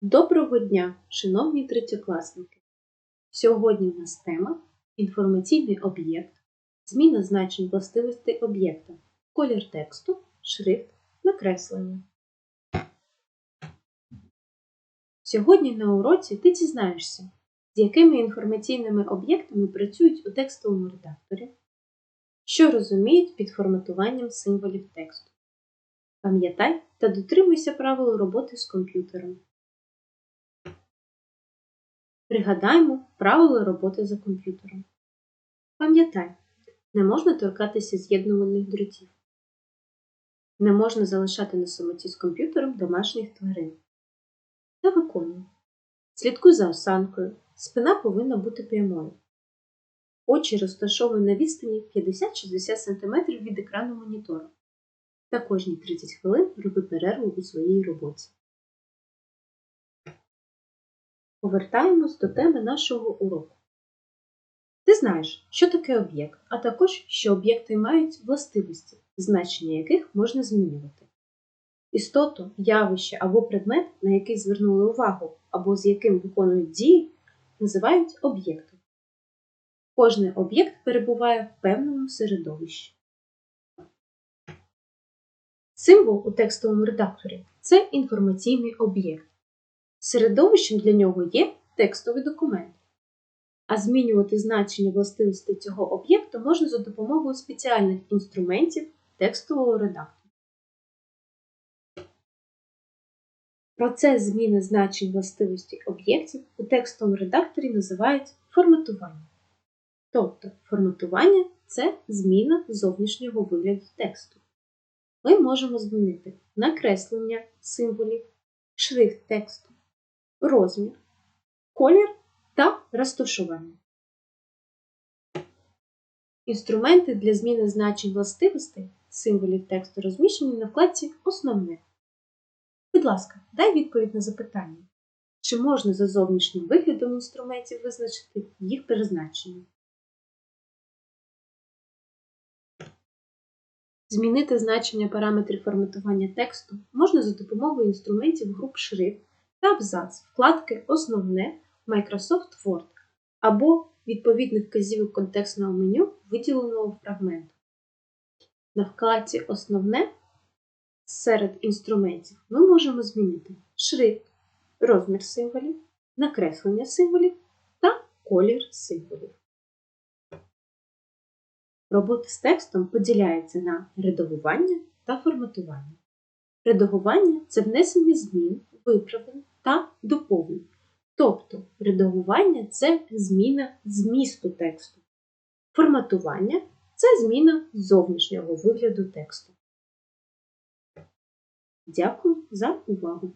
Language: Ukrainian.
Доброго дня, шановні третьокласники! Сьогодні у нас тема інформаційний об'єкт, зміна значень властивостей об'єкта, колір тексту, шрифт, накреслення. Сьогодні на уроці ти дізнаєшся, з якими інформаційними об'єктами працюють у текстовому редакторі, що розуміють під форматуванням символів тексту. Пам'ятай та дотримуйся правил роботи з комп'ютером. Пригадаємо правила роботи за комп'ютером. Пам'ятай, не можна торкатися з'єднувальних дротів. Не можна залишати на самоті з комп'ютером домашніх тварин. Та виконуй. Слідкуй за осанкою. Спина повинна бути прямою. Очі розташовані на відстані 50-60 см від екрану монітора. Та кожні 30 хвилин роби перерву у своїй роботі. Повертаємось до теми нашого уроку. Ти знаєш, що таке об'єкт, а також, що об'єкти мають властивості, значення яких можна змінювати. Істоту, явище або предмет, на який звернули увагу, або з яким виконують дії, називають об'єктом. Кожний об'єкт перебуває в певному середовищі. Символ у текстовому редакторі це інформаційний об'єкт. Середовищем для нього є текстовий документ. А змінювати значення властивостей цього об'єкту можна за допомогою спеціальних інструментів текстового редактора. Процес зміни значень властивості об'єктів у текстовому редакторі називають форматування. Тобто форматування це зміна зовнішнього вигляду тексту. Ми можемо змінити накреслення символів, шрифт тексту, розмір, колір та розташування. Інструменти для зміни значень властивостей символів тексту розміщені на вкладці Основне. Будь ласка, дай відповідь на запитання, чи можна за зовнішнім виглядом інструментів визначити їх призначення. Змінити значення параметрів форматування тексту можна за допомогою інструментів груп шрифт та абзац вкладки Основне Microsoft Word або відповідних вказівок контекстного меню виділеного фрагменту. На вкладці Основне серед інструментів ми можемо змінити шрифт, розмір символів, накреслення символів та колір символів. Робота з текстом поділяється на редагування та форматування. Редагування це внесення змін, виправлень та доповнень. Тобто редагування це зміна змісту тексту. Форматування це зміна зовнішнього вигляду тексту. Дякую за увагу!